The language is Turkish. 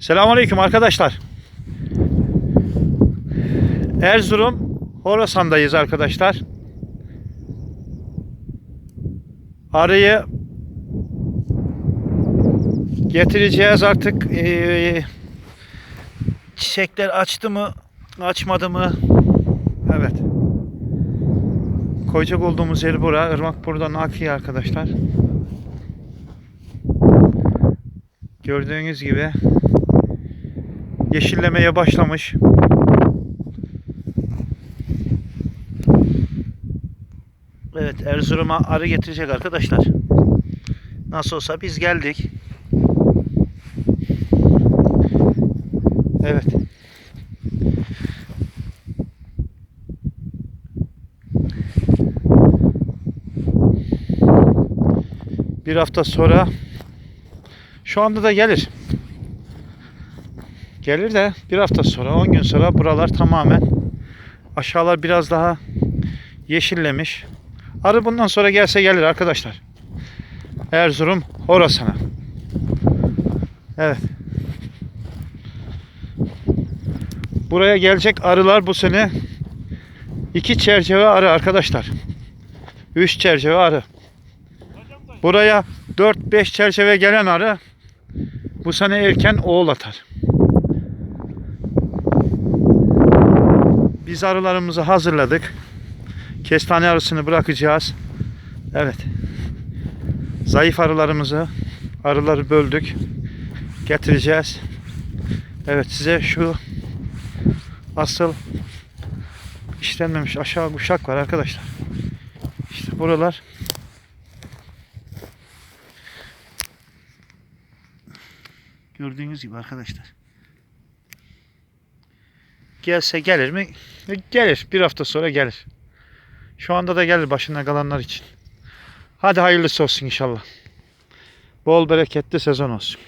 Selamünaleyküm arkadaşlar. Erzurum Horasan'dayız arkadaşlar. Arıyı getireceğiz artık. Ee, çiçekler açtı mı, açmadı mı? Evet. Koyacak olduğumuz yer bura. Irmak buradan akıyor arkadaşlar. Gördüğünüz gibi yeşillemeye başlamış. Evet Erzurum'a arı getirecek arkadaşlar. Nasıl olsa biz geldik. Evet. Bir hafta sonra şu anda da gelir. Gelir de bir hafta sonra 10 gün sonra buralar tamamen aşağılar biraz daha yeşillemiş. Arı bundan sonra gelse gelir arkadaşlar. Erzurum Horasan'a. Evet. Buraya gelecek arılar bu sene iki çerçeve arı arkadaşlar. Üç çerçeve arı. Buraya 4-5 çerçeve gelen arı bu sene erken oğul atar. Biz arılarımızı hazırladık. Kestane arısını bırakacağız. Evet. Zayıf arılarımızı arıları böldük. Getireceğiz. Evet size şu asıl işlenmemiş aşağı kuşak var arkadaşlar. İşte buralar Gördüğünüz gibi arkadaşlar. Gelse gelir mi? Gelir. Bir hafta sonra gelir. Şu anda da gelir başına kalanlar için. Hadi hayırlısı olsun inşallah. Bol bereketli sezon olsun.